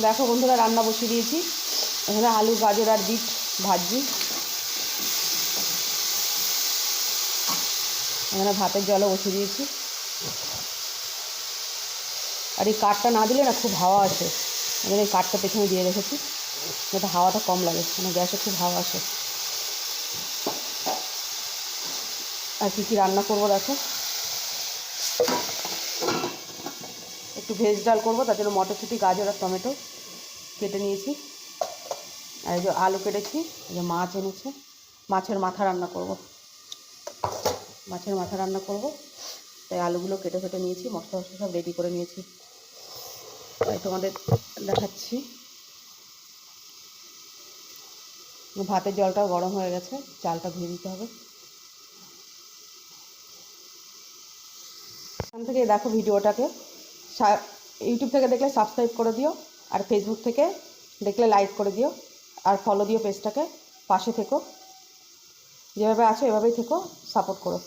দেখো বন্ধুরা, রান্না বসিয়ে দিয়েছি। এখানে আলু, গাজর আর বিট ভাজি এখানে ভাতের জলও বসিয়ে দিয়েছি। আর এই কাঠটা না দিলে না খুব হাওয়া আসে। এখানে এই কাঠটা পেছনে দিয়ে রেখেছি। যাতে হাওয়াটা কম লাগে মানে গ্যাসে খুব হাওয়া আসে। আর কী কী রান্না করব দেখো। একটু ভেজ ডাল করব, তার জন্য মটরশুঁটি, গাজর আর টমেটো কেটে নিয়েছি। আর এই যে আলু কেটেছি, এই যে মাছ এনেছে, মাছের মাথা রান্না করব। মাছের মাথা রান্না করব, তাই আলুগুলো কেটে কেটে নিয়েছি, মশলা মশলা সব রেডি করে নিয়েছি। তাই তোমাদের দেখাচ্ছি। ভাতের জলটাও গরম হয়ে গেছে, চালটা ধুয়ে দিতে হবে। এখান থেকে দেখো ভিডিওটাকে। ইউটিউব থেকে দেখলে সাবস্ক্রাইব করে দিও, আর ফেসবুক থেকে দেখলে লাইক করে দিও, আর ফলো দিও পেজটাকে পাশে থেকো। যেভাবে আছো এভাবেই থেকো সাপোর্ট করো।